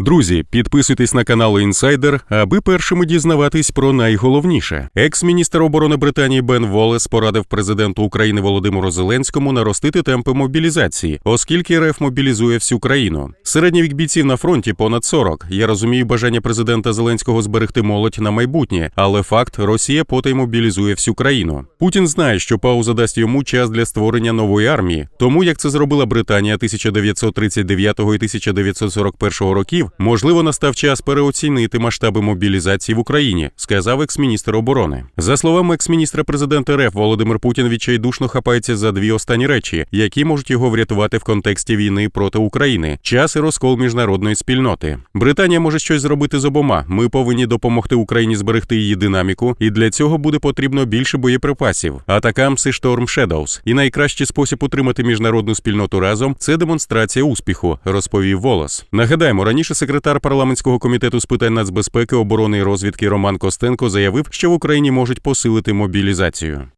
Друзі, підписуйтесь на канал Інсайдер, аби першими дізнаватись про найголовніше. Екс-міністр оборони Британії Бен Волес порадив президенту України Володимиру Зеленському наростити темпи мобілізації, оскільки РФ мобілізує всю країну. Середній вік бійців на фронті понад 40. Я розумію бажання президента Зеленського зберегти молодь на майбутнє, але факт Росія потай мобілізує всю країну. Путін знає, що пауза дасть йому час для створення нової армії. Тому як це зробила Британія 1939 і 1941 років, можливо, настав час переоцінити масштаби мобілізації в Україні, сказав екс-міністр оборони. За словами екс-міністра президента РФ Володимир Путін відчайдушно хапається за дві останні речі, які можуть його врятувати в контексті війни проти України, час і розкол міжнародної спільноти. Британія може щось зробити з обома. Ми повинні допомогти Україні зберегти її динаміку, і для цього буде потрібно більше боєприпасів. Атакамс і Storm Shadows. І найкращий спосіб утримати міжнародну спільноту разом це демонстрація успіху, розповів Волос. Нагадаємо, раніше секретар парламентського комітету з питань нацбезпеки, оборони і розвідки Роман Костенко заявив, що в Україні можуть посилити мобілізацію.